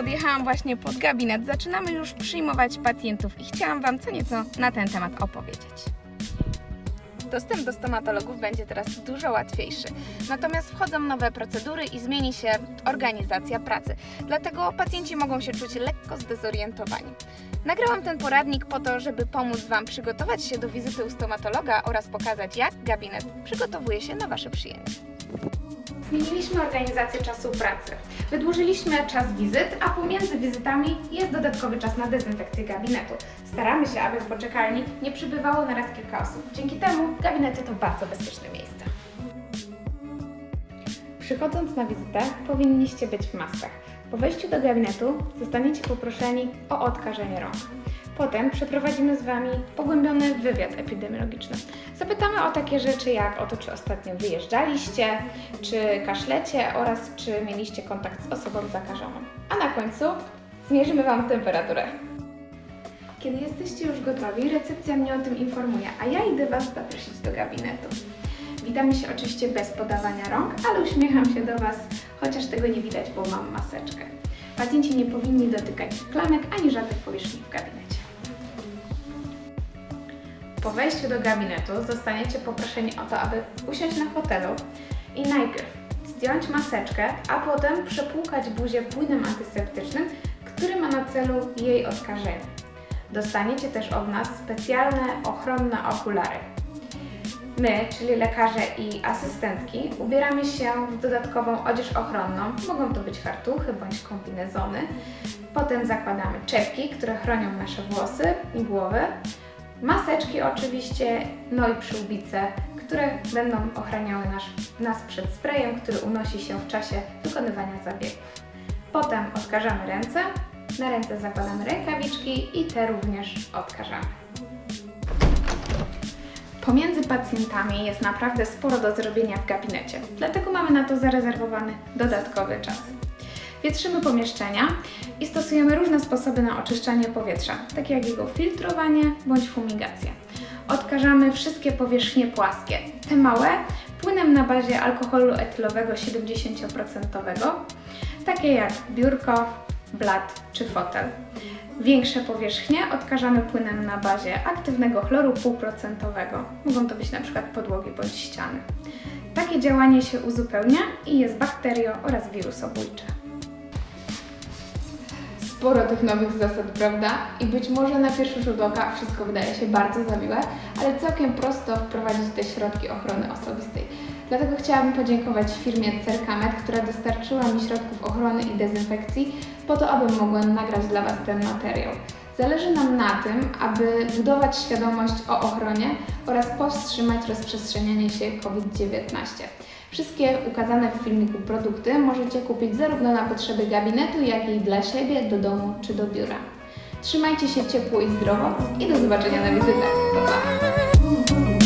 podjechałam właśnie pod gabinet. Zaczynamy już przyjmować pacjentów i chciałam Wam co nieco na ten temat opowiedzieć. Dostęp do stomatologów będzie teraz dużo łatwiejszy. Natomiast wchodzą nowe procedury i zmieni się organizacja pracy. Dlatego pacjenci mogą się czuć lekko zdezorientowani. Nagrałam ten poradnik po to, żeby pomóc Wam przygotować się do wizyty u stomatologa oraz pokazać, jak gabinet przygotowuje się na Wasze przyjęcie. Zmieniliśmy organizację czasu pracy. Wydłużyliśmy czas wizyt, a pomiędzy wizytami jest dodatkowy czas na dezynfekcję gabinetu. Staramy się, aby w poczekalni nie przybywało naraz kilka osób. Dzięki temu gabinety to bardzo bezpieczne miejsca. Przychodząc na wizytę, powinniście być w maskach. Po wejściu do gabinetu zostaniecie poproszeni o odkażenie rąk. Potem przeprowadzimy z Wami pogłębiony wywiad epidemiologiczny. Zapytamy o takie rzeczy jak o to, czy ostatnio wyjeżdżaliście, czy kaszlecie oraz czy mieliście kontakt z osobą zakażoną. A na końcu zmierzymy Wam temperaturę. Kiedy jesteście już gotowi, recepcja mnie o tym informuje, a ja idę Was zaprosić do gabinetu. Witamy się oczywiście bez podawania rąk, ale uśmiecham się do Was, chociaż tego nie widać, bo mam maseczkę. Pacjenci nie powinni dotykać klamek ani żadnych powierzchni w gabinecie. Po wejściu do gabinetu zostaniecie poproszeni o to, aby usiąść na fotelu i najpierw zdjąć maseczkę, a potem przepłukać buzię płynem antyseptycznym, który ma na celu jej odkażenie. Dostaniecie też od nas specjalne ochronne okulary. My, czyli lekarze i asystentki, ubieramy się w dodatkową odzież ochronną. Mogą to być fartuchy bądź kombinezony. Potem zakładamy czepki, które chronią nasze włosy i głowę. Maseczki oczywiście, no i przyłbice, które będą ochraniały nas, przed sprayem, który unosi się w czasie wykonywania zabiegów. Potem odkażamy ręce, na ręce zakładamy rękawiczki i te również odkażamy. Pomiędzy pacjentami jest naprawdę sporo do zrobienia w gabinecie, dlatego mamy na to zarezerwowany dodatkowy czas. Wietrzymy pomieszczenia i stosujemy różne sposoby na oczyszczanie powietrza, takie jak jego filtrowanie bądź fumigację. Odkażamy wszystkie powierzchnie płaskie, te małe płynem na bazie alkoholu etylowego 70%, takie jak biurko, blat czy fotel. Większe powierzchnie odkażamy płynem na bazie aktywnego chloru półprocentowego. Mogą to być przykład podłogi bądź ściany. Takie działanie się uzupełnia i jest bakterio oraz wirusobójcze. Sporo tych nowych zasad, prawda? I być może na pierwszy rzut oka wszystko wydaje się bardzo zawiłe, ale całkiem prosto wprowadzić te środki ochrony osobistej. Dlatego chciałabym podziękować firmie Cerkamet, która dostarczyła mi środków ochrony i dezynfekcji po to, abym mogła nagrać dla Was ten materiał. Zależy nam na tym, aby budować świadomość o ochronie oraz powstrzymać rozprzestrzenianie się COVID-19. Wszystkie ukazane w filmiku produkty możecie kupić zarówno na potrzeby gabinetu, jak i dla siebie, do domu czy do biura. Trzymajcie się ciepło i zdrowo i do zobaczenia na wizytach. Pa, pa!